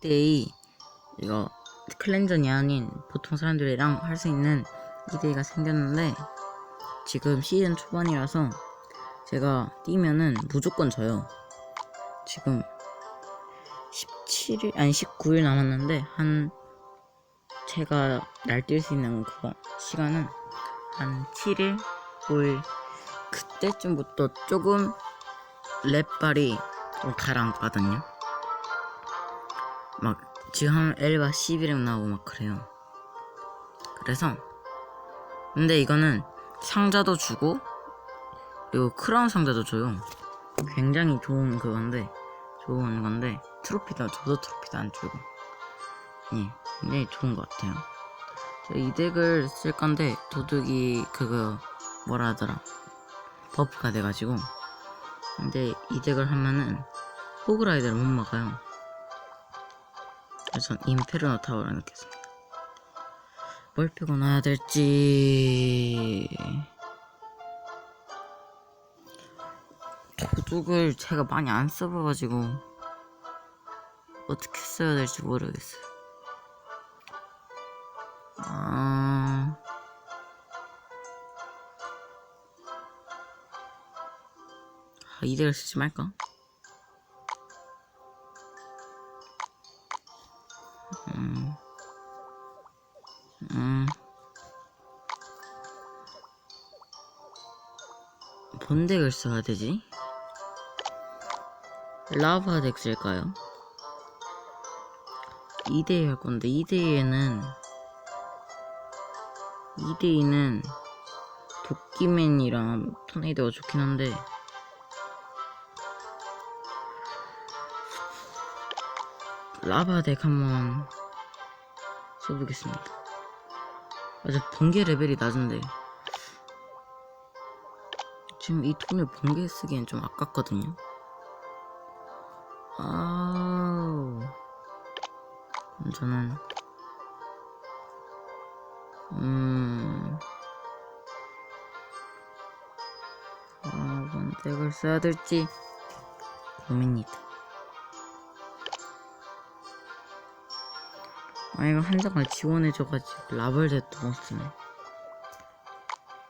2대2 이거 클랜전이 아닌 보통 사람들이랑 할 수 있는 2대2가 생겼는데 지금 시즌 초반이라서 제가 뛰면은 무조건 져요. 지금 17일 아니 19일 남았는데 한 제가 날뛸 수 있는 그거 시간은 한 7일 5일 그때쯤부터 조금 랩발이 좀 가라앉거든요 막 지금 한 엘바 11렙 나오고 막 그래요. 그래서 근데 이거는 상자도 주고 그리고 크라운 상자도 줘요. 굉장히 좋은 그건데 좋은 건데 트로피도 저도 트로피도 안 주고. 예 굉장히 좋은 것 같아요. 저이 덱을 쓸 건데 도둑이 그거 뭐라 하더라? 버프가 돼가지고. 근데 이 덱을 하면은 호그라이더를 못 막아요 그래서 인페르노 타워를 넣겠습니다. 뭘 피고 놔야 될지 도둑을 제가 많이 안 써봐가지고 어떻게 써야 될지 모르겠어요. 아... 아, 이대로 쓰지 말까? 덱을 써야 되지? 라바 덱 쓸까요? 2대2 할 건데 2대2에는 2대2는 도끼맨이랑 토네이도가 좋긴 한데 라바 덱 한번 써보겠습니다. 아직 번개 레벨이 낮은데 지금 이 돈을 번개 쓰기엔 좀 아깝거든요. 아우 저는 음 아, 뭔 덱을 써야 될지 고민이다. 아 이거 한 장을 지원해줘가지고 라벌jet도 못 쓰네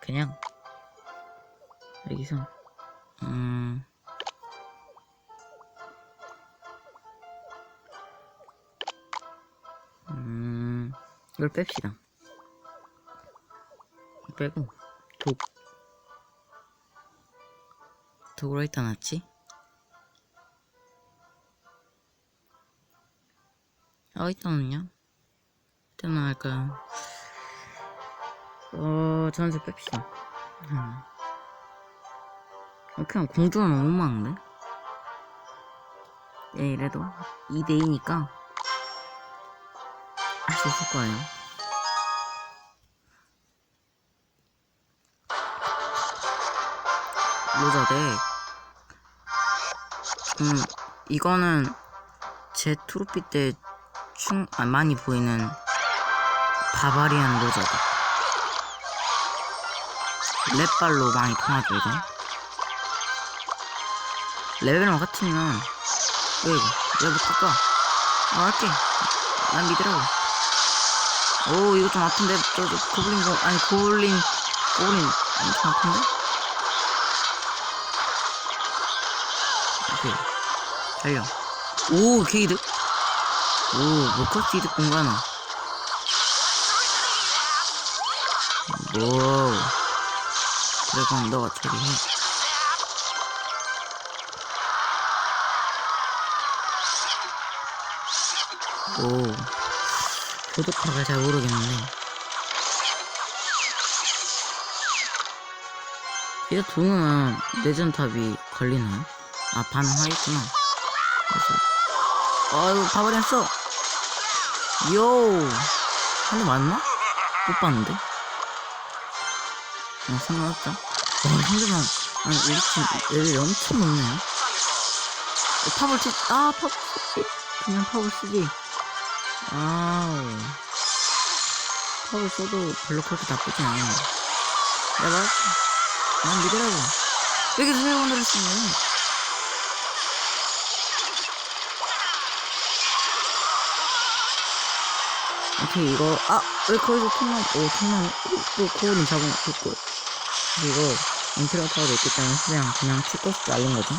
그냥 여기서 음 음, 이걸 뺍시다. 빼고, 독. 독으로 일단 놨지? 어, 일단은요? 일단은 할까요? 어, 전세 뺍시다. 음. 어, 그냥 공주는 너무 많은데? 예, 이래도 2대2니까 할 수 있을 거예요. 로저덱. 음, 이거는 제 트로피 때 충, 아, 많이 보이는 바바리안 로저덱. 랩발로 많이 통하죠, 이거. 레벨만 같으면, 왜 이거? 내가 못 갈까? 아, 할게. 난 믿으라고. 오 이거 좀 아픈데 저, 저 고블린 거 아니 고블린 고블린 엄청 아픈데? 오케이 달려 오 게이드 오 모커스 이득 공간아 오 그래 그럼 너가 처리해 오. 도둑화가 잘 모르겠는데 이거 도ணு면 내전탑이 걸리나요? 아 반응하겠구나. 그래서. 아 이거 가버렸어. 요! 한대 맞나? 못 봤는데? 아 상관없다. 와 상대방 아니 우리 팀 레벨이 엄청 높네요 어, 팝을 치, 아 팝, 그냥 팝을 쓰지 아우. 팝을 써도 별로 그렇게 나쁘진 않은데 내가? 난 믿으라고. 여기서 회원을 했으면 오케이 이거. 아왜 거기서 통나무 오 통나무 또 코어는 잡은 됐고. 이거 인트리어 타워도 있기 때문에 그냥 그냥 축구스 날린 거죠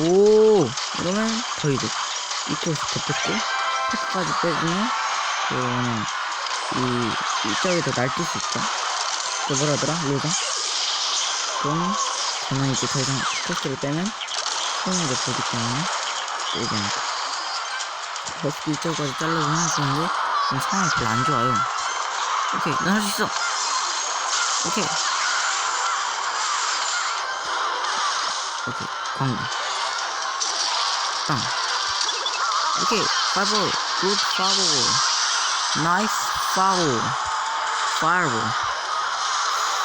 오 이러면 더 이득. 이 코스 더 뺐고 테크까지 빼주면 그러면 이 이쪽에도 날뛸 수 있죠 그 뭐라더라? 로가? 그럼 저는 이제 더 이상 코스를 빼면 소용을 보기 때문에 빼지 않고 버스 이쪽까지 잘라주면 좋은데 지금 상황이 별로 안 좋아요. 오케이 넌할수 있어. 오케이. 오케이 광고. 땅 오케이 파이볼 굿 파이볼 나이스 파이볼 파이볼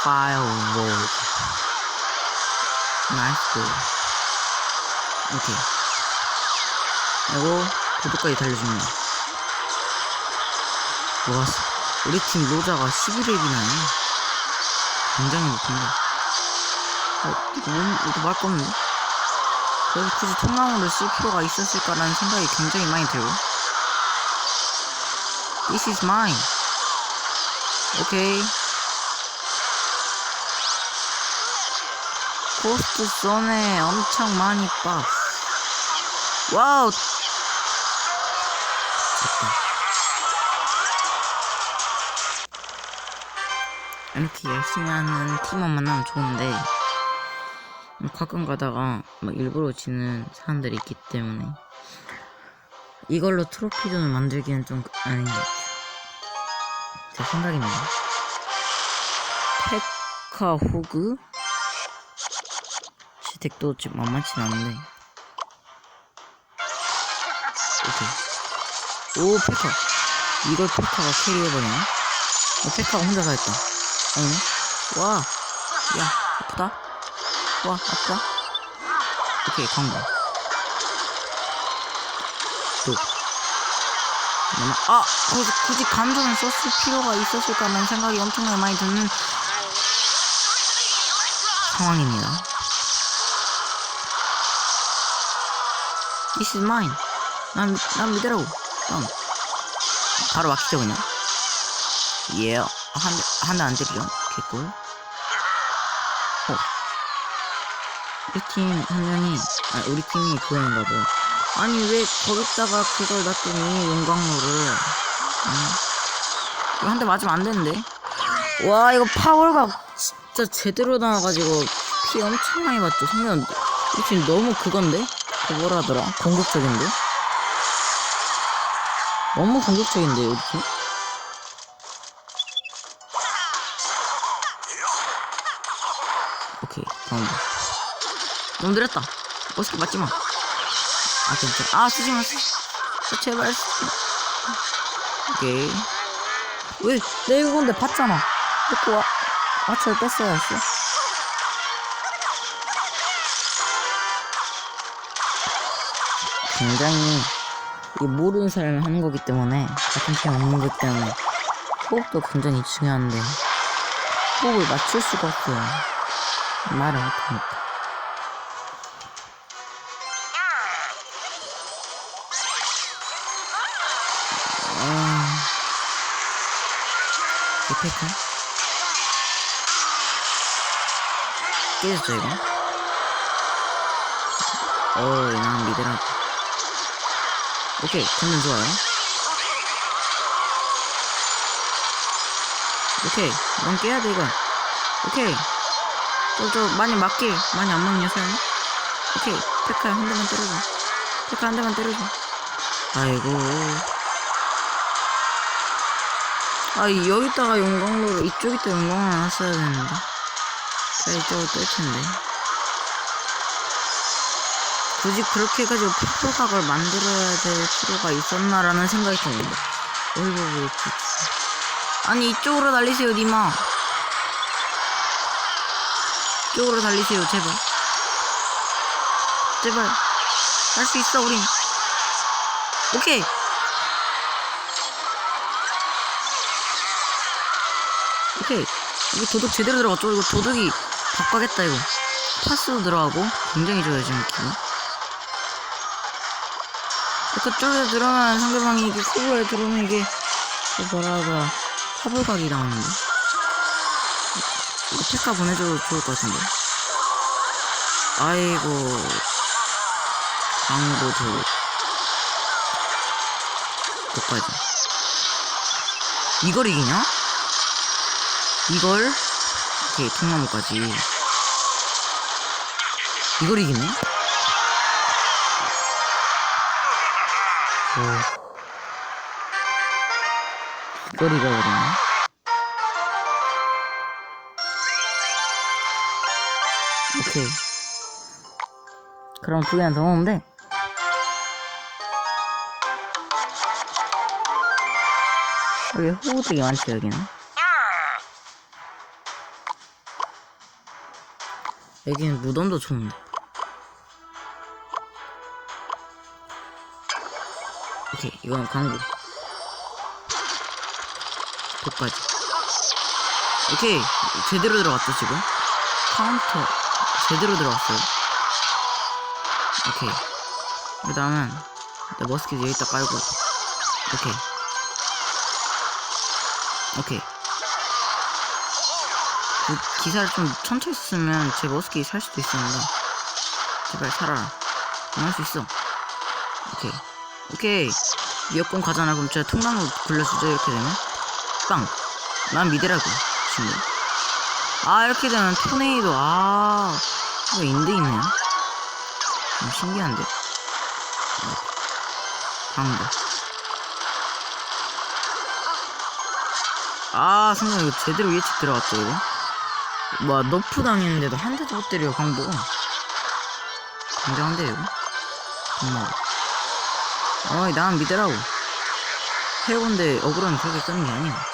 파이볼 나이스 볼 오케이 그리고 구독까지 달려줍니다 와 우리 팀 로자가 11렙이나요 굉장히 높은데. 어, 이거 뭐, 이거 말거 없는데? 그래서 굳이 통나무를 쓸 필요가 있었을까라는 생각이 굉장히 많이 들고. This is mine. 오케이 코스트 썬에 엄청 많이 빡 와우! 이렇게 열심히 하는 팀원 만나면 좋은데 가끔 가다가 막 일부러 지는 사람들이 있기 때문에 이걸로 트로피존을 만들기는 좀 아닌 것 같아요. 제 생각입니다. 페카 호그? 시덱도 지금 만만치 않은데. 오케이 오 페카. 이걸 페카가 캐리해버리네 어, 페카가 혼자서 했다. 아니네 와야 아프다 와 아프다 오케이 광고 또. 그러면 아 굳이, 굳이 감전을 썼을 필요가 있었을까라는 생각이 엄청나게 많이 드는 상황입니다. This is mine. 난, 난 믿으라고 난 바로 막히죠 그냥. 예 한대 안 때리죠 개꿀. 어 우리 팀한 명이 아 우리 팀이 그건가 봐 아니 왜 거기다가 그걸 놔두니 용광로를 한대 맞으면 안 되는데? 와 이거 파월가 진짜 제대로 나와가지고 피 엄청 많이 맞죠 성면 우리 팀 너무 그건데? 그 뭐라 하더라 공격적인데? 너무 공격적인데 우리 팀? 오케이 가운데 너무 느렸다. 어떻게 맞지마. 아 괜찮아. 아 쓰지마 쓰 아, 제발 쓰 오케이. 왜 내 이건데 봤잖아. 듣고 와. 와철 뺐어야 했어. 굉장히 이게 모르는 사람이 하는 거기 때문에 같은 팀 없는 거기 때문에 호흡도 굉장히 중요한데 호흡을 맞출 수가 없어요. 말을 못하니까 이페카 깨졌죠 이거? 어이 난 미드라 오케이 컨는 좋아요 오케이 넌 깨야 돼 이거 오케이 저, 저, 많이 맞게, 많이 안 맞냐, 사람? 오케이, 페카야, 한 대만 때려줘. 페카 한 대만 때려줘. 아이고. 아, 이- 여기다가 용광로를, 이쪽에다 용광로 놨어야 되는데. 자, 이쪽으로 뺄 텐데. 굳이 그렇게 해가지고 폭포각을 만들어야 될 필요가 있었나라는 생각이 듭니다. 왜 이렇게. 아니, 이쪽으로 날리세요, 니마. 이쪽으로 달리세요 제발 제발 할 수 있어 우린 오케이 오케이 이거 도둑 제대로 들어갔죠? 이거 도둑이 바꿔겠다 이거. 파스도 들어가고 굉장히 좋아요 지금 기분 그 쪽에 들어가면 상대방이 이게 소에 들어오는 게그 뭐라 하더라 화불각이 나오는데? 이거 페카 보내줘도 좋을 것 같은데. 아이고. 광고도 끝까지 이걸 이기냐? 이걸 오케이 통나무까지. 이걸 이기네? 오. 이걸 이겨버리네. 오케이. 그럼 두 개는 더 먹으면 돼. 여기 호우 되게 많지 여기는 여기는 무덤도 좋은데. 오케이 이건 광고. 끝까지. 오케이 제대로 들어갔죠 지금? 카운터. 제대로 들어갔어요. 오케이. 그내 머스킷 여기다 깔고. 오케이. 오케이. 그 기사를 좀 천천히 쓰면 제 머스킷이 살 수도 있습니다 제발 살아라. 넌할수 있어. 오케이. 오케이. 여권 가잖아 그럼 제가 통나무 굴려주죠. 이렇게 되면. 빵! 난 미대라고 친구. 아 이렇게 되면 토네이도 아 이거 인드 있네요. 좀 신기한데. 강도. 아 성경 이거 제대로 예측 들어갔죠 이거 뭐 너프 당했는데도 한 대도 못 때려요 강도 굉장한데 이거? 정말. 어이 난 믿으라고. 해운대 억울한 그렇게 끄는 게 아니야.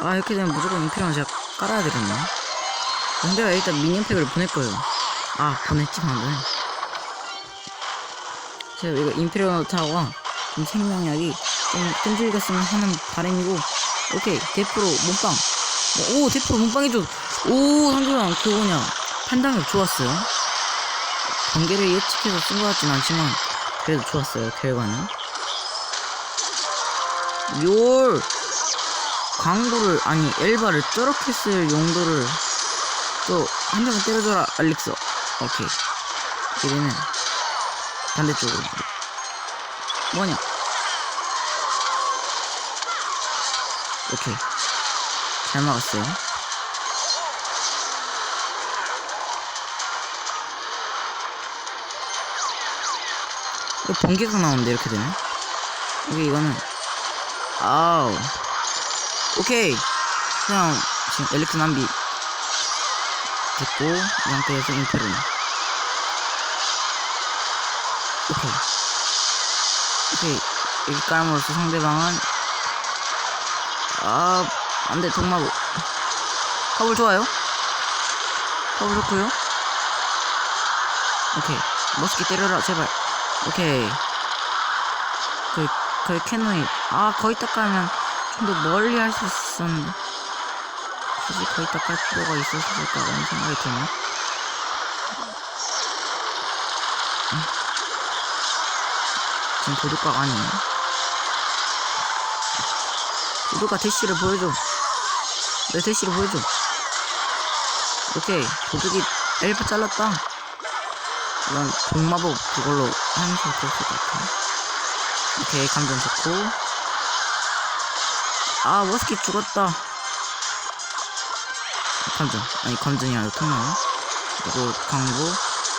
아 이렇게 되면 무조건 인피라는 제가 깔아야 되겠네. 근데가 일단 미니언팩을 보낼 거예요. 아 보냈지 방금 제가 이거 인피리어 타워가 좀 생명력이 좀 끈질겼으면 하는 바람이고 오케이 대프로 몸빵. 오 대프로 몸빵해줘 오 상대방 그 뭐냐 판단력 좋았어요. 관계를 예측해서 쓴 것 같진 않지만 그래도 좋았어요 결과는. 열 광고를 아니 엘바를 저렇게 쓸 용도를 또한 대만 때려줘라 알릭스. 오케이. 이제는 반대쪽으로 뭐냐? 오케이. 잘 막았어요. 이거 번개가 나오는데 이렇게 되면 이게 이거는 아우. 오케이. 그냥 지금 엘릭스 남비 됐고 이 상태에서 인페르 오케이 오케이 깔음으로써 상대방은 아 안돼 동마구 커블 좋아요? 커블 좋고요? 오케이. 멋있게 때려라 제발. 오케이. 그 거의 캐논이. 아 거의 딱 가면 좀 더 멀리 할 수 있었는데. 굳이 거의 딱 갈 필요가 있었을까라는 생각이 드네 음. 지금 도둑각 아니에요 도둑각 대시를 보여줘. 내 대시를 보여줘. 오케이 도둑이 엘프 잘랐다. 이건 동마법 그걸로 하는 게 좋을 것 같아. 오케이 감정 좋고. 아 머스킷 죽었다. 감정. 아니 감정이 아니라 통나무 그리고 광고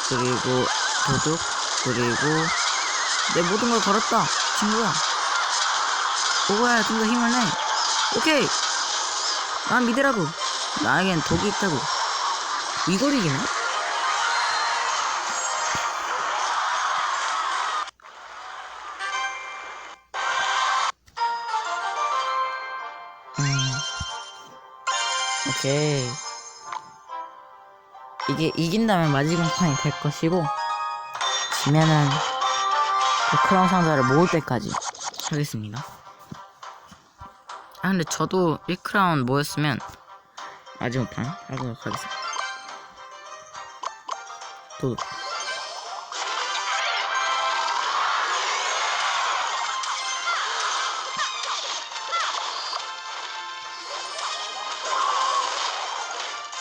그리고 도둑 그리고 내 모든 걸 걸었다 친구야. 오거야 좀 더 힘을 내. 오케이. 난 믿으라고. 나에겐 독이 있다고. 이걸 이기네. 음. 오케이. 이게 이긴다면 마지막 판이 될 것이고, 지면은 그 크라운 상자를 모을 때까지 하겠습니다. 아, 근데 저도 1크라운 모였으면 마지막 판 하도록 하겠습니다. 또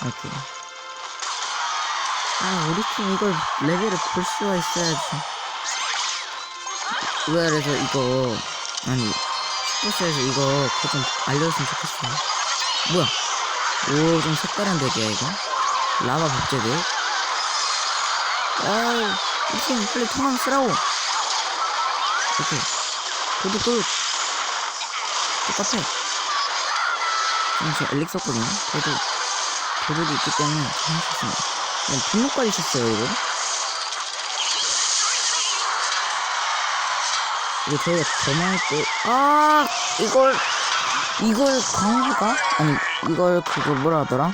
오케이. 아, 우리 팀 이걸 레벨을 볼 수가 있어야지. 그래서 이거, 아니, 슈퍼스에서 이거 그거 좀 알려줬으면 좋겠어요. 뭐야? 오, 좀 색다른 덱이야, 이거. 라바 복제덱. 아우, 이팀 빨리 통화 쓰라고. 오케이. 도도 끝. 똑같아. 지금 엘릭 썼거든요. 그래도 도둑이 있기 때문에 할수 있습니다. 그냥 분노까지 쳤어요, 이거. 이거 저희가 더 많이 또, 아, 이걸, 이걸 광부가? 아니, 이걸 그거 뭐라 하더라?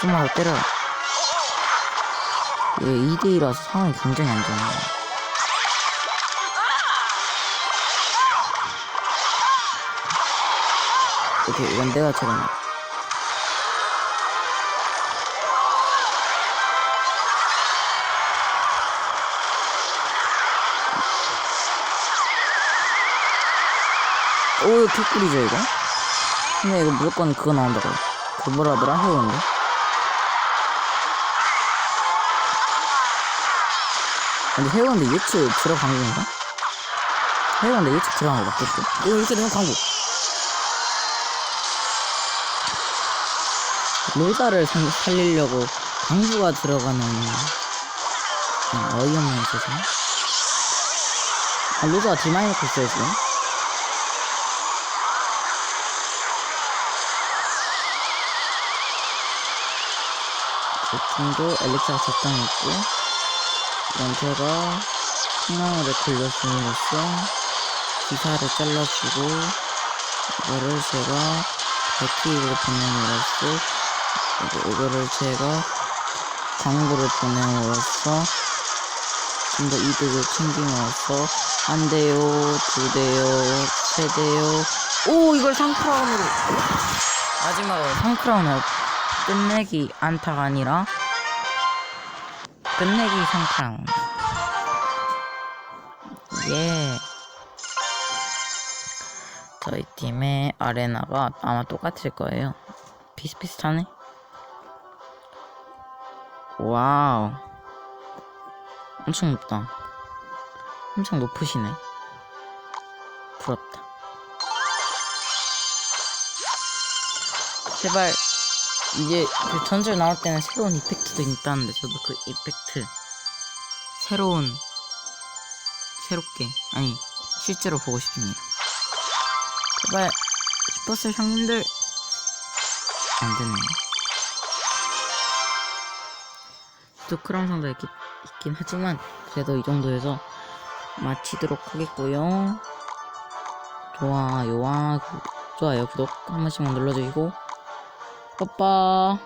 좀만 더 때려. 이게 2대2라서 상황이 굉장히 안 좋네요. 오케이, 이건 내가 오, 개꿀이죠, 이거? 근데 이거 무조건 그거 나온다고. 그 뭐라 하더라? 해오는데? 근데 해오는데 예측 들어간 건가? 해오는데 예측 들어간 거 맞겠지? 이거 이렇게 되면 광고. 살- 살리려고 광부가 들어가는 그냥 어이없는 세상. 아, 로자가 딜 많이 넣고 있어요, 지금. 보통도 엘릭사가 이건 제가 풍랑으로 돌렸음으로써 기사를 잘라주고 이거를 제가 백키로 보냄으로써 이거- 이거를 제가 광고를 보냄으로써 좀 더 이득을 챙김으로써 한 대요, 두 대요, 세 대요. 오 이걸 3크라운으로. 마지막으로 3크라운으로 끝내기 안타가 아니라 끝내기 3크라운 예. 저희 팀의 아레나가 아마 똑같을 거예요. 비슷비슷하네. 와우. 엄청 높다. 엄청 높으시네. 부럽다. 제발 이제 그 전설 나올 때는 새로운 이펙트도 있다는데 저도 그 이펙트. 새로운 새롭게. 아니 실제로 보고 싶습니다. 제발 슈퍼셀 형님들. 안 되네. 또 크라운 상자 있긴, 있긴 하지만 그래도 이 정도에서 마치도록 하겠고요. 좋아요와 구- 좋아요 구독 한 번씩만 눌러주시고 宝宝